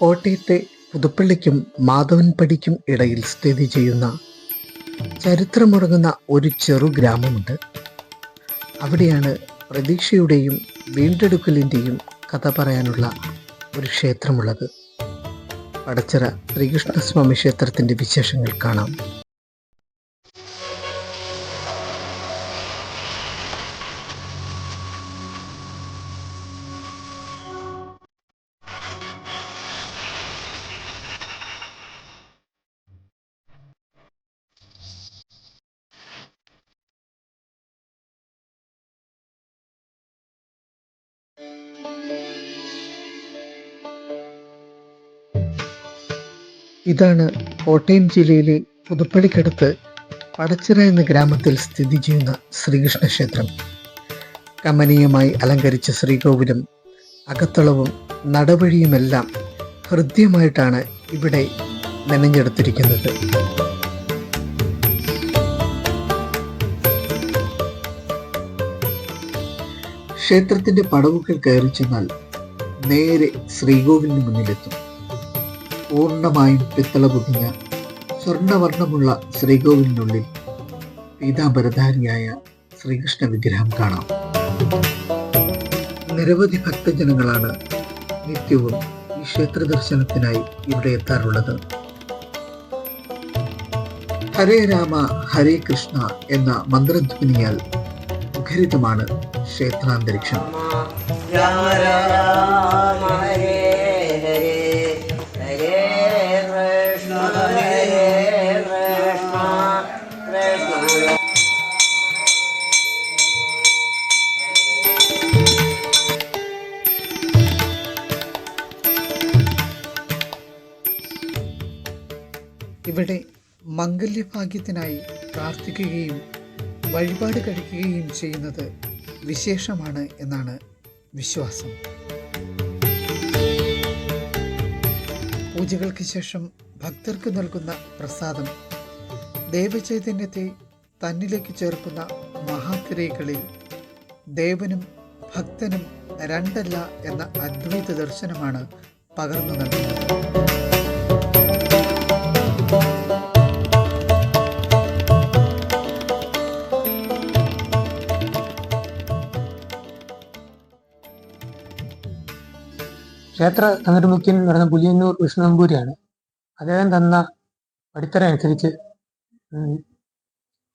കോട്ടയത്തെ പുതുപ്പള്ളിക്കും മാധവൻപടിക്കും ഇടയിൽ സ്ഥിതി ചെയ്യുന്ന ചരിത്രമുറങ്ങുന്ന ഒരു ചെറു ഗ്രാമമുണ്ട്. അവിടെയാണ് പ്രതീക്ഷയുടെയും വീണ്ടെടുക്കലിന്റെയും കഥ പറയാനുള്ള ഒരു ക്ഷേത്രമുള്ളത്. പടച്ചിറ ശ്രീകൃഷ്ണസ്വാമി ക്ഷേത്രത്തിന്റെ വിശേഷങ്ങൾ കാണാം. ഇതാണ് കോട്ടയം ജില്ലയിലെ പുതുപ്പള്ളിക്കടുത്ത് പടച്ചിറ എന്ന ഗ്രാമത്തിൽ സ്ഥിതി ചെയ്യുന്ന ശ്രീകൃഷ്ണ ക്ഷേത്രം. കമനീയമായി അലങ്കരിച്ച ശ്രീകോവിലും അകത്തളവും നടവഴിയുമെല്ലാം ഹൃദ്യമായിട്ടാണ് ഇവിടെ മെനഞ്ഞെടുത്തിരിക്കുന്നത്. ക്ഷേത്രത്തിന്റെ പടവുകൾ കയറി ചെന്നാൽ നേരെ ശ്രീകോവിലിന് മുന്നിലെത്തും. പൂർണമായും പിത്തള പൊതിഞ്ഞ സ്വർണവർണമുള്ള ശ്രീകോവിലിനുള്ളിൽ പീതാംബരധാരിയായ ശ്രീകൃഷ്ണ വിഗ്രഹം കാണാം. നിരവധി ഭക്തജനങ്ങളാണ് നിത്യവും ഈ ക്ഷേത്ര ദർശനത്തിനായി ഇവിടെ എത്താറുള്ളത്. ഹരേ രാമ ഹരേ കൃഷ്ണ എന്ന മന്ത്രധ്വനിയാൽ മുഖരിതമാണ് ക്ഷേത്രാന്തരീക്ഷം. മംഗല്യഭാഗ്യത്തിനായി പ്രാർത്ഥിക്കുകയും വഴിപാട് കഴിക്കുകയും ചെയ്യുന്നത് വിശേഷമാണ് എന്നാണ് വിശ്വാസം. പൂജകൾക്ക് ശേഷം ഭക്തർക്ക് നൽകുന്ന പ്രസാദം ദേവചൈതന്യത്തെ തന്നിലേക്ക് ചേർക്കുന്ന മഹാക്രിയകളിൽ ദേവനും ഭക്തനും രണ്ടല്ല എന്ന അദ്വൈത ദർശനമാണ് പകർന്നു നൽകുന്നത്. ക്ഷേത്ര തന്നിരുമുഖ്യൻ എന്ന് പറയുന്ന പുലിയന്നൂർ വിഷ്ണു നമ്പൂരിയാണ് അദ്ദേഹം തന്ന പടിത്തറ അനുസരിച്ച്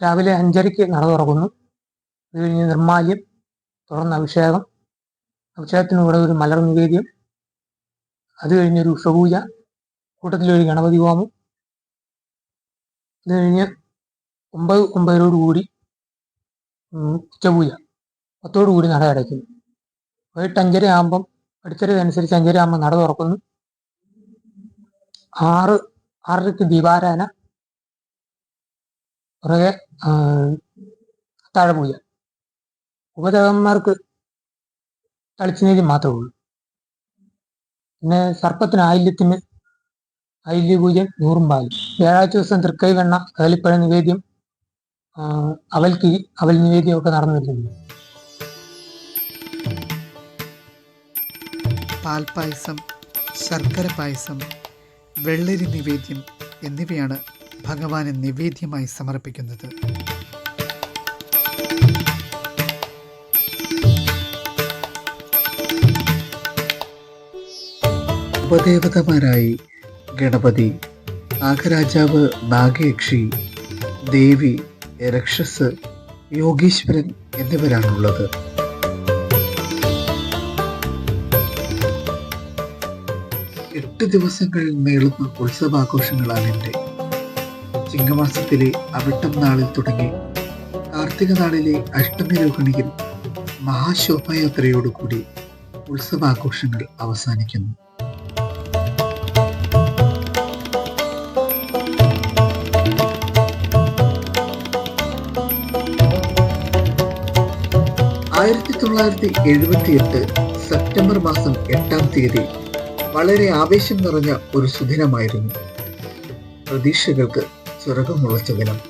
രാവിലെ അഞ്ചരയ്ക്ക് നട തുറക്കുന്നു. അത് കഴിഞ്ഞ് നിർമാല്യം തുറന്ന അഭിഷേകം അഭിഷേകത്തിന് കൂടെ ഒരു മലർ നിവേദ്യം അത് കഴിഞ്ഞൊരു ഉഷപൂജ കൂട്ടത്തിലൊരു ഗണപതി ഹോമം അത് കഴിഞ്ഞ് ഒമ്പത് ഒമ്പതരോടുകൂടി ഉച്ചപൂജ. പത്തോടുകൂടി നട അടയ്ക്കുന്നു. വൈകിട്ട് അഞ്ചര ആകുമ്പം അടുത്തത് അനുസരിച്ച് അഞ്ചര ആകുമ്പോൾ നട തുറക്കുന്നു. ആറ് ആറരയ്ക്ക് ദീപാരാധന. പുറകെ താഴെ പൂജ ഉപദേവന്മാർക്ക് തളിച്ചുനീതി മാത്രമേ ഉള്ളൂ. പിന്നെ സർപ്പത്തിന് ആയില്യത്തിന് ആയില്യ പൂജ നൂറും പാലും. വ്യാഴാഴ്ച ദിവസം തൃക്കൈ വെണ്ണ കദളിപ്പഴ നിവേദ്യം അവൽ നിവേദ്യം ഒക്കെ നടന്നു വരുന്നുണ്ട്. പാൽപ്പായസം ശർക്കര പായസം വെള്ളരി നിവേദ്യം എന്നിവയാണ് ഭഗവാന് നിവേദ്യമായി സമർപ്പിക്കുന്നത്. ഉപദേവതമാരായി ഗണപതി നാഗരാജാവ് നാഗയക്ഷി ദേവി രക്ഷസ് യോഗീശ്വരൻ എന്നിവരാണുള്ളത്. എട്ട് ദിവസങ്ങൾ നീളുന്ന ഉത്സവാഘോഷങ്ങളാണ് എന്റെ ചിങ്ങമാസത്തിലെ അവിട്ടം നാളിൽ തുടങ്ങി കാർത്തിക നാളിലെ അഷ്ടമി രോഹിണിയിൽ മഹാശോഭയാത്രയോടുകൂടി ഉത്സവാഘോഷങ്ങൾ അവസാനിക്കുന്നു. ആയിരത്തി തൊള്ളായിരത്തി എഴുപത്തി എട്ട് സെപ്റ്റംബർ മാസം എട്ടാം തീയതി വളരെ ആവേശം നിറഞ്ഞ ഒരു സുദിനമായിരുന്നു. പ്രതീക്ഷകൾക്ക് ചിറകമുളച്ച ദിനം.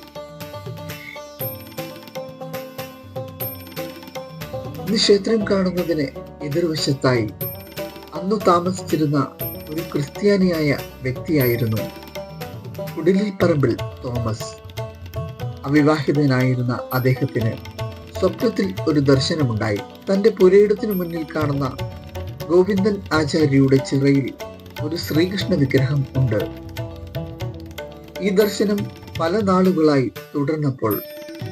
ഇന്ന് ക്ഷേത്രം കാണുന്നതിന് എതിർവശത്തായി അന്ന് താമസിച്ചിരുന്ന ഒരു ക്രിസ്ത്യാനിയായ വ്യക്തിയായിരുന്നു കുടിലിൽ പറമ്പിൽ തോമസ്. അവിവാഹിതനായിരുന്ന അദ്ദേഹത്തിന് സ്വപ്നത്തിൽ ഒരു ദർശനമുണ്ടായി. തന്റെ പുരയിടത്തിനു മുന്നിൽ കാണുന്ന ഗോവിന്ദൻ ആചാര്യയുടെ ചിറയിൽ ഒരു ശ്രീകൃഷ്ണ വിഗ്രഹം ഉണ്ട്. ഈ ദർശനം പല നാളുകളായി തുടർന്നപ്പോൾ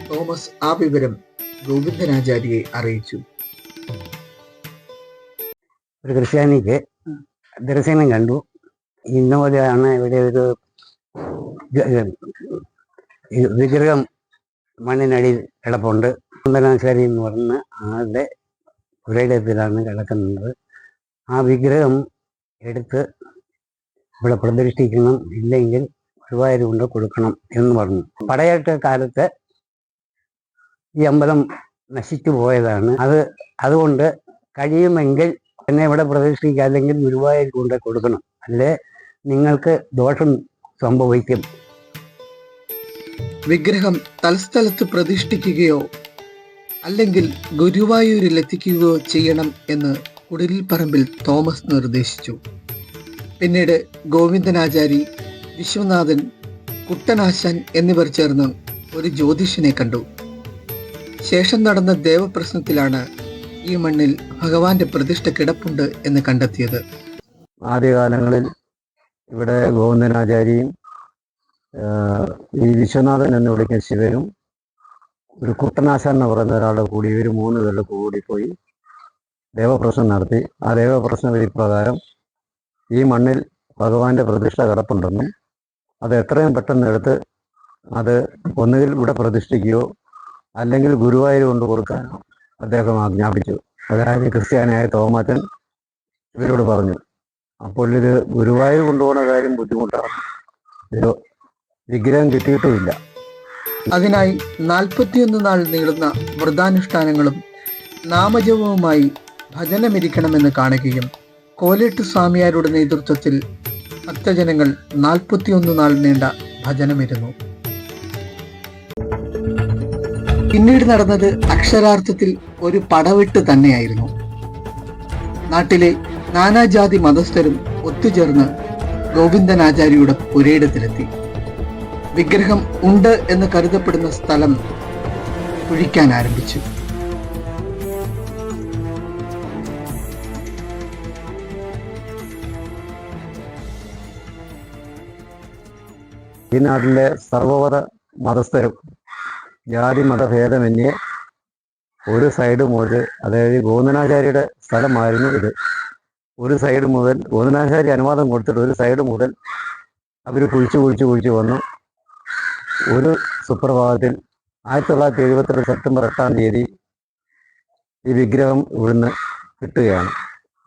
തോമസ് ആ വിവരം ഗോവിന്ദനാചാര്യയെ അറിയിച്ചു. ഒരു ക്രിസ്ത്യാനിക്ക് ദർശനം കണ്ടു. ഇന്ന പോലെയാണ് ഇവിടെ ഒരു വിഗ്രഹം മണ്ണിനടിയിൽ കിടപ്പുണ്ട്. കുന്തനാശാരി എന്ന് പറഞ്ഞ ആളുടെ പുരയിടത്തിലാണ് കിടക്കുന്നത്. ആ വിഗ്രഹം എടുത്ത് ഇവിടെ പ്രതിഷ്ഠിക്കണം ഇല്ലെങ്കിൽ ഗുരുവായൂർ കൊണ്ട് കൊടുക്കണം എന്ന് പറഞ്ഞു. പടയേറ്റ കാലത്ത് ഈ അമ്പലം നശിച്ചു പോയതാണ്. അത് അതുകൊണ്ട് കഴിയുമെങ്കിൽ എന്നെ ഇവിടെ പ്രതിഷ്ഠിക്കുക അല്ലെങ്കിൽ ഗുരുവായൂർ കൊണ്ട് കൊടുക്കണം. അല്ലേ? നിങ്ങൾക്ക് ദോഷം സംഭവിക്കും. വിഗ്രഹം തൽസ്ഥലത്ത് പ്രതിഷ്ഠിക്കുകയോ അല്ലെങ്കിൽ ഗുരുവായൂരിൽ എത്തിക്കുകയോ ചെയ്യണം എന്ന് കുടിലിൽ പറമ്പിൽ തോമസ് നിർദ്ദേശിച്ചു. പിന്നീട് ഗോവിന്ദനാചാരി വിശ്വനാഥൻ കുട്ടനാശാൻ എന്നിവർ ചേർന്ന് ഒരു ജ്യോതിഷനെ കണ്ടു. ശേഷം നടന്ന ദേവപ്രശ്നത്തിലാണ് ഈ മണ്ണിൽ ഭഗവാന്റെ പ്രതിഷ്ഠ കിടപ്പുണ്ട് എന്ന് കണ്ടെത്തിയത്. ആദ്യകാലങ്ങളിൽ ഇവിടെ ഗോവിന്ദനാചാരിയും ഈ വിശ്വനാഥൻ എന്ന് വിളിക്കുന്ന ശിവനും ഒരു കുട്ടനാശാൻ എന്ന് പറയുന്ന ഒരാളുടെ കൂടി ഇവർ മൂന്ന് പേരുടെ കൂടി പോയി ദേവപ്രശ്നം നടത്തി. ആ ദേവപ്രശ്ന വിധി പ്രകാരം ഈ മണ്ണിൽ ഭഗവാന്റെ പ്രതിഷ്ഠ കിടപ്പുണ്ടെന്നും അത് എത്രയും പെട്ടെന്ന് എടുത്ത് അത് ഒന്നുകിൽ ഇവിടെ പ്രതിഷ്ഠിക്കുകയോ അല്ലെങ്കിൽ ഗുരുവായൂർ കൊണ്ട് കൊടുക്കാനോ അദ്ദേഹം ആജ്ഞാപിച്ചു. അതായത് ക്രിസ്ത്യാനിയായ തോമാറ്റൻ ഇവരോട് പറഞ്ഞു അപ്പോൾ ഇത് ഗുരുവായൂർ കൊണ്ടുപോകുന്ന കാര്യം ബുദ്ധിമുട്ടാണ്. ഇത് വിഗ്രഹം കിട്ടിയിട്ടുമില്ല. അതിനായി നാൽപ്പത്തിയൊന്ന് നാൾ നീളുന്ന വ്രതാനുഷ്ഠാനങ്ങളും നാമജപവുമായി ഭജനമിരിക്കണമെന്ന് കാണുകയും കോലേട്ട് സ്വാമിയാരുടെ നേതൃത്വത്തിൽ ഭക്തജനങ്ങൾ നാൽപ്പത്തിയൊന്ന് നാൾ നീണ്ട ഭജനമിരുന്നു. പിന്നീട് നടന്നത് അക്ഷരാർത്ഥത്തിൽ ഒരു പടവെട്ട് തന്നെയായിരുന്നു. നാട്ടിലെ നാനാജാതി മതസ്ഥരും ഒത്തുചേർന്ന് ഗോവിന്ദനാചാര്യയുടെ പുരയിടത്തിലെത്തി. വിഗ്രഹം ഉണ്ട് എന്ന് കരുതപ്പെടുന്ന സ്ഥലം കുഴിക്കാൻ ആരംഭിച്ചു. ഈ നാട്ടിലെ സർവമത മതസ്ഥരും ജാതി മതഭേദമന്യേ ഒരു സൈഡ് മുതൽ അതായത് ഗോവിന്ദനാചാര്യയുടെ സ്ഥലമായിരുന്നു ഇത്. ഒരു സൈഡ് മുതൽ ഗോവിന്ദനാചാര്യ അനുവാദം കൊടുത്തിട്ട് ഒരു സൈഡ് മുതൽ അവർ കുഴിച്ചു കുഴിച്ചു കുഴിച്ചു വന്നു. ഒരു സുപ്രഭാതത്തിൽ ആയിരത്തി തൊള്ളായിരത്തി എഴുപത്തെട്ട് സെപ്റ്റംബർ എട്ടാം തീയതി ഈ വിഗ്രഹം ഇവിടുന്ന് കിട്ടുകയാണ്.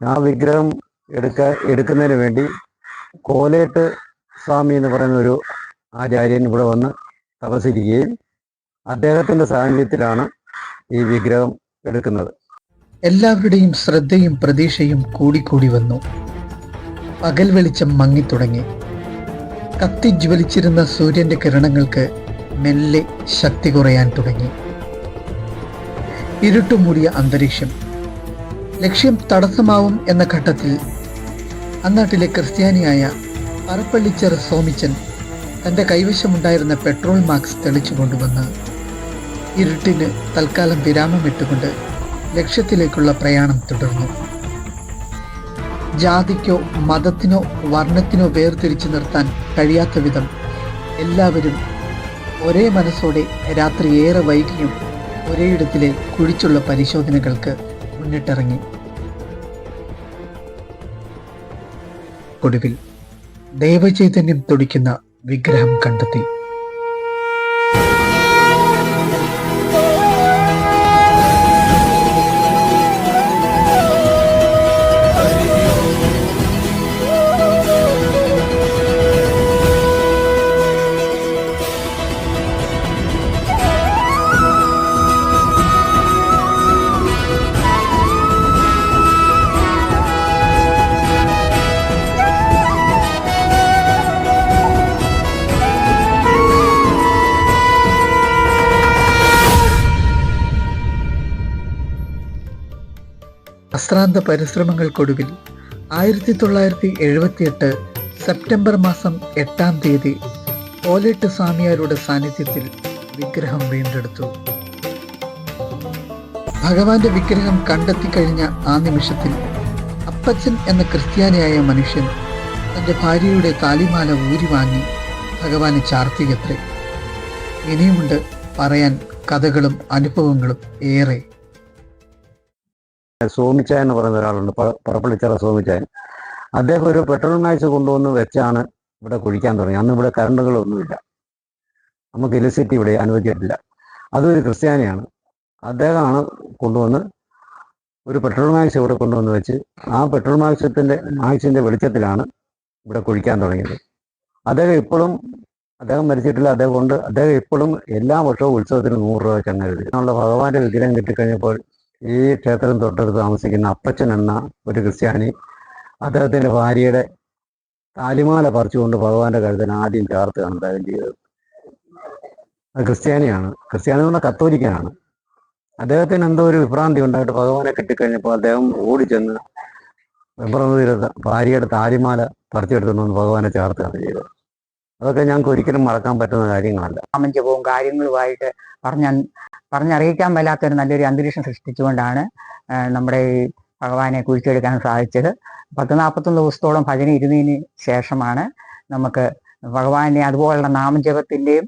ആ വിഗ്രഹം എടുക്ക എടുക്കുന്നതിന് വേണ്ടി കോലേട്ട് സ്വാമി എന്ന് പറയുന്ന ഒരു ആചാര്യൻ ഇവിടെ വന്ന് തപസിരിക്കുകയും അദ്ദേഹത്തിന്റെ സാന്നിധ്യത്തിലാണ് ഈ വിഗ്രഹം എടുക്കുന്നത്. എല്ലാവരുടെയും ശ്രദ്ധയും പ്രതീക്ഷയും കൂടിക്കൂടി വന്നു. പകൽ വെളിച്ചം മങ്ങിത്തുടങ്ങി. കത്തിജ്വലിച്ചിരുന്ന സൂര്യന്റെ കിരണങ്ങൾക്ക് മെല്ലെ ശക്തി കുറയാൻ തുടങ്ങി. ഇരുട്ടുമൂടിയ അന്തരീക്ഷം. ലക്ഷ്യം തടസ്സമാവും എന്ന ഘട്ടത്തിൽ അന്നാട്ടിലെ ക്രിസ്ത്യാനിയായ അറപ്പള്ളിച്ചർ സോമിച്ചൻ തന്റെ കൈവശമുണ്ടായിരുന്ന പെട്രോൾ മാക്സ് തെളിച്ചു കൊണ്ടുവന്ന് ഇരുട്ടിന് തൽക്കാലം വിരാമമിട്ടുകൊണ്ട് ലക്ഷ്യത്തിലേക്കുള്ള പ്രയാണം തുടർന്നു. ജാതിക്കോ മതത്തിനോ വർണത്തിനോ വേർതിരിച്ചു നിർത്താൻ കഴിയാത്ത വിധം എല്ലാവരും ഒരേ മനസ്സോടെ രാത്രി ഏറെ വൈകിയും ഒരേയിടത്തിലെ കുഴിച്ചുള്ള പരിശോധനകൾക്ക് മുന്നിട്ടിറങ്ങി. ഒടുവിൽ ദൈവചൈതന്യം തുടിക്കുന്ന വിഗ്രഹം കണ്ടെത്തി അശ്രാന്ത പരിശ്രമങ്ങൾക്കൊടുവിൽ ആയിരത്തി തൊള്ളായിരത്തി എഴുപത്തിയെട്ട് സെപ്റ്റംബർ മാസം എട്ടാം തീയതി ഓലേട്ട് സ്വാമിയാരുടെ സാന്നിധ്യത്തിൽ വിഗ്രഹം വീണ്ടെടുത്തു. ഭഗവാന്റെ വിഗ്രഹം കണ്ടെത്തി കഴിഞ്ഞ ആ നിമിഷത്തിൽ അപ്പച്ചൻ എന്ന ക്രിസ്ത്യാനിയായ മനുഷ്യൻ തന്റെ ഭാര്യയുടെ താലിമാല ഊരി വാങ്ങി ഭഗവാനെ ചാർത്തിയത്രേ ഇനിയുമുണ്ട് പറയാൻ കഥകളും അനുഭവങ്ങളും ഏറെ. സോമിച്ചായൻ എന്ന് പറയുന്ന ഒരാളുണ്ട് പറപ്പള്ളിച്ചിറ സോമിച്ചായൻ. അദ്ദേഹം ഒരു പെട്രോൾ മാച്ച് കൊണ്ടുവന്ന് വെച്ചാണ് ഇവിടെ കുഴിക്കാൻ തുടങ്ങി അന്ന് ഇവിടെ കറണ്ടുകളൊന്നുമില്ല നമുക്ക് ഇലക്ട്രിസിറ്റി ഇവിടെ അനുവദിച്ചിട്ടില്ല. അതൊരു ക്രിസ്ത്യാനിയാണ്. അദ്ദേഹമാണ് കൊണ്ടുവന്ന് ഒരു പെട്രോൾ മാക്സ് ഇവിടെ കൊണ്ടുവന്ന് വെച്ച് ആ പെട്രോൾ മാക്സത്തിന്റെ മാക്സിന്റെ വെളിച്ചത്തിലാണ് ഇവിടെ കുഴിക്കാൻ തുടങ്ങിയത്. അദ്ദേഹം ഇപ്പോഴും അദ്ദേഹം മരിച്ചിട്ടില്ല അദ്ദേഹം കൊണ്ട് അദ്ദേഹം ഇപ്പോഴും എല്ലാ വർഷവും ഉത്സവത്തിന് നൂറ് രൂപ ചങ്ങരുത് എന്നുള്ള ഭഗവാന്റെ വിഗ്രഹം കിട്ടിക്കഴിഞ്ഞപ്പോൾ ഈ ക്ഷേത്രം തൊട്ടടുത്ത് താമസിക്കുന്ന അപ്പച്ചൻ എന്ന ഒരു ക്രിസ്ത്യാനി അദ്ദേഹത്തിന്റെ ഭാര്യയുടെ താലിമാല പറിച്ചുകൊണ്ട് ഭഗവാന്റെ കഴുത്തിന് ആദ്യം ചേർത്തുകയാണ് അദ്ദേഹം ചെയ്തത്. ക്രിസ്ത്യാനിയാണ്. ക്രിസ്ത്യാനി എന്ന് കത്തോലിക്കനാണ്. അദ്ദേഹത്തിന് എന്തോ ഒരു വിഭ്രാന്തി ഉണ്ടായിട്ട് ഭഗവാനെ കിട്ടിക്കഴിഞ്ഞപ്പോൾ അദ്ദേഹം ഓടി ഓടിച്ചെന്ന് വിഭ്രാന്തി ഭാര്യയുടെ താലിമാല പറിച്ചെടുത്തുകൊണ്ട് ഭഗവാനെ ചേർത്തുകയാണ് ചെയ്തത്. അതൊക്കെ ഞങ്ങൾക്ക് ഒരിക്കലും മറക്കാൻ പറ്റുന്ന കാര്യങ്ങളല്ല. അമഞ്ചപവും കാര്യങ്ങളുമായിട്ട് പറഞ്ഞ പറഞ്ഞറിയിക്കാൻ മേലാത്തൊരു നല്ലൊരു അന്തരീക്ഷം സൃഷ്ടിച്ചുകൊണ്ടാണ് നമ്മുടെ ഈ ഭഗവാനെ കുഴിച്ചെടുക്കാൻ സാധിച്ചത്. പത്ത് നാൽപ്പത്തൊന്ന് ദിവസത്തോളം ഭജന ഇരുന്നതിന് ശേഷമാണ് നമുക്ക് ഭഗവാനെ അതുപോലുള്ള നാമജപത്തിന്റെയും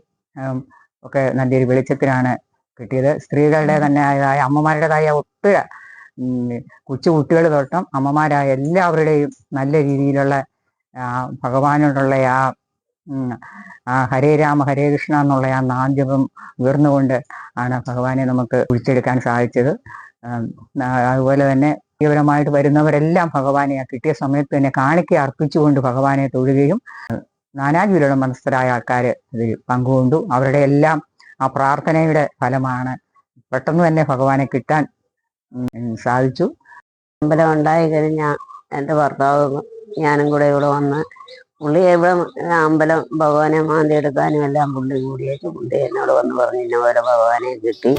ഒക്കെ നല്ലൊരു വെളിച്ചത്തിലാണ് കിട്ടിയത്. സ്ത്രീകളുടെ തന്നെ അമ്മമാരുടേതായ ഒത്തിരി ഉം, കൊച്ചു കുട്ടികൾ തൊട്ടും അമ്മമാരായ എല്ലാവരുടെയും നല്ല രീതിയിലുള്ള ഭഗവാനോടുള്ള ആ ആ ഹരേ രാമ ഹരേ കൃഷ്ണ എന്നുള്ള ആ നാഞ്ചപം ഉയർന്നുകൊണ്ട് ആണ് ഭഗവാനെ നമുക്ക് വിളിച്ചെടുക്കാൻ സാധിച്ചത്. അതുപോലെ തന്നെ തീവ്രമായിട്ട് വരുന്നവരെല്ലാം ഭഗവാനെ കിട്ടിയ സമയത്ത് തന്നെ കാണിക്ക അർപ്പിച്ചുകൊണ്ട് ഭഗവാനെ തൊഴുകയും നാനാജീവിയുടെ മനസ്ഥരായ ആൾക്കാർ ഇതിൽ പങ്കുകൊണ്ടു. അവരുടെ എല്ലാം ആ പ്രാർത്ഥനയുടെ ഫലമാണ് പെട്ടെന്ന് തന്നെ ഭഗവാനെ കിട്ടാൻ സാധിച്ചു. അമ്പലം ഉണ്ടായി കഴിഞ്ഞ എന്റെ ഭർത്താവ് ഞാനും കൂടെ ഇവിടെ വന്ന് പുള്ളി ഇവിടെ അമ്പലം ഭഗവാനെ മാന്തി എടുക്കാനും എല്ലാം പുള്ളി കൂടിയേച്ച് പുള്ളി എന്നോട് വന്ന് പറഞ്ഞു ഇന്ന പോലെ ഭഗവാനെ കിട്ടി.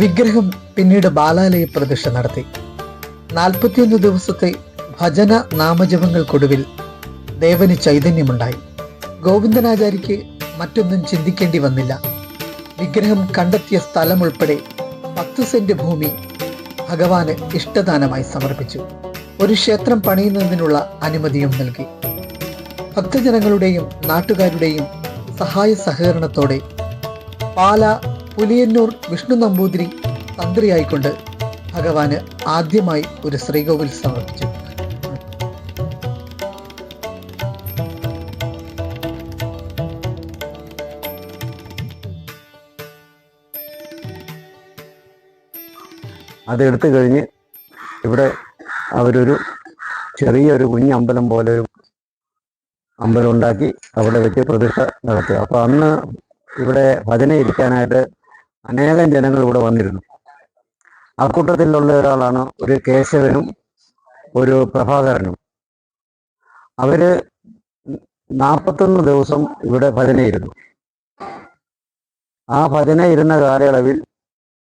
വിഗ്രഹം പിന്നീട് ബാലാലയ പ്രതിഷ്ഠ നടത്തി. നാൽപ്പത്തിയൊന്ന് ദിവസത്തെ ഭജന നാമജപങ്ങൾക്കൊടുവിൽ ദേവന് ചൈതന്യമുണ്ടായി. ഗോവിന്ദനാചാര്യക്ക് മറ്റൊന്നും ചിന്തിക്കേണ്ടി വന്നില്ല. വിഗ്രഹം കണ്ടെത്തിയ സ്ഥലം ഉൾപ്പെടെ പത്ത് സെന്റ് ഭൂമി ഭഗവാന് ഇഷ്ടദാനമായി സമർപ്പിച്ചു. ഒരു ക്ഷേത്രം പണിയുന്നതിനുള്ള അനുമതിയും നൽകി. ഭക്തജനങ്ങളുടെയും നാട്ടുകാരുടെയും സഹായ സഹകരണത്തോടെ പാല പുലിയന്നൂർ വിഷ്ണു നമ്പൂതിരി തന്ത്രിയായിക്കൊണ്ട് ഭഗവാന് ആദ്യമായി ഒരു ശ്രീകോവിൽ സമർപ്പിച്ചു. അത് എടുത്തു കഴിഞ്ഞ് ഇവിടെ അവരൊരു ചെറിയൊരു കുഞ്ഞമ്പലം പോലെ ഒരു അമ്പലം ഉണ്ടാക്കി അവിടെ വെച്ച് പ്രതിഷ്ഠ നടത്തി അപ്പൊ അന്ന് ഇവിടെ ഭജന ഇരിക്കാനായിട്ട് അനേകം ജനങ്ങൾ ഇവിടെ വന്നിരുന്നു. ആ അക്കൂട്ടത്തിലുള്ള ഒരാളാണ് ഒരു കേശവനും ഒരു പ്രഭാകരനും. അവർ നാൽപ്പത്തൊന്ന് ദിവസം ഇവിടെ ഭജന ഇരുന്നു ആ ഭജന ഇരുന്ന കാലയളവിൽ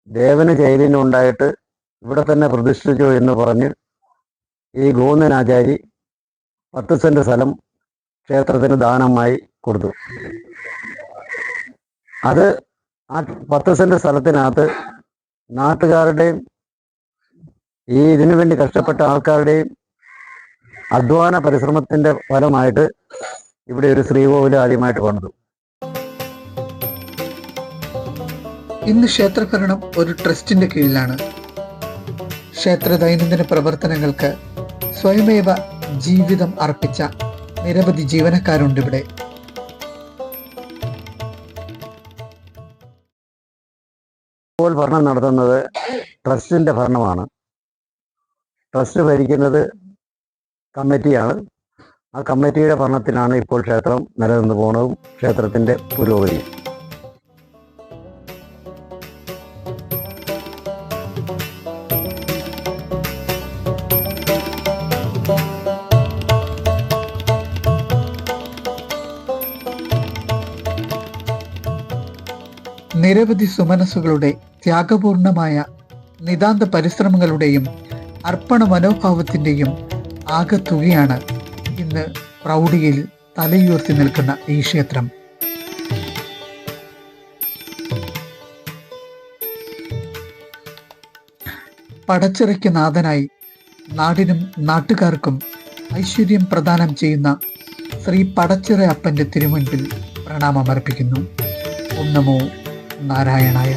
ദേവന് ചൈതന്യം ഉണ്ടായിട്ട് ഇവിടെ തന്നെ പ്രതിഷ്ഠിച്ചു എന്ന് പറഞ്ഞ് ഈ ഗോന്ദനാചാരി പത്ത് സെന്റ് സ്ഥലം ക്ഷേത്രത്തിന് ദാനമായി കൊടുത്തു. അത് ആ പത്ത് സെന്റ് സ്ഥലത്തിനകത്ത് നാട്ടുകാരുടെയും ഈ ഇതിനു വേണ്ടി കഷ്ടപ്പെട്ട ആൾക്കാരുടെയും അധ്വാന പരിശ്രമത്തിന്റെ ഫലമായിട്ട് ഇവിടെ ഒരു ശ്രീകോവിൽ ആദ്യമായിട്ട് പണിതു ഇന്ന് ക്ഷേത്രഭരണം ഒരു ട്രസ്റ്റിന്റെ കീഴിലാണ്. ക്ഷേത്ര ദൈനംദിന പ്രവർത്തനങ്ങൾക്ക് സ്വയമേവ ജീവിതം അർപ്പിച്ച നിരവധി ജീവനക്കാരുണ്ട് ഇവിടെ. ഭരണം നടത്തുന്നത് ട്രസ്റ്റിന്റെ ഭരണമാണ്. ട്രസ്റ്റ് ഭരിക്കുന്നത് കമ്മിറ്റിയാണ്. ആ കമ്മിറ്റിയുടെ ഭരണത്തിലാണ് ഇപ്പോൾ ക്ഷേത്രം നിലനിന്ന് പോകുന്നതും ക്ഷേത്രത്തിന്റെ പുരോഗതി. നിരവധി സുമനസ്സുകളുടെ ത്യാഗപൂർണമായ നിതാന്ത പരിശ്രമങ്ങളുടെയും അർപ്പണ മനോഭാവത്തിന്റെയും ആകത്തുകയാണ് ഇന്ന് പ്രൗഢിയിൽ തലയുയർത്തി നിൽക്കുന്ന ഈ ക്ഷേത്രം. പടച്ചിറയ്ക്ക് നാഥനായി നാടിനും നാട്ടുകാർക്കും ഐശ്വര്യം പ്രദാനം ചെയ്യുന്ന ശ്രീ പടച്ചിറ അപ്പന്റെ തിരുമുൻപിൽ പ്രണാമമർപ്പിക്കുന്നു. ഓം नारायणाय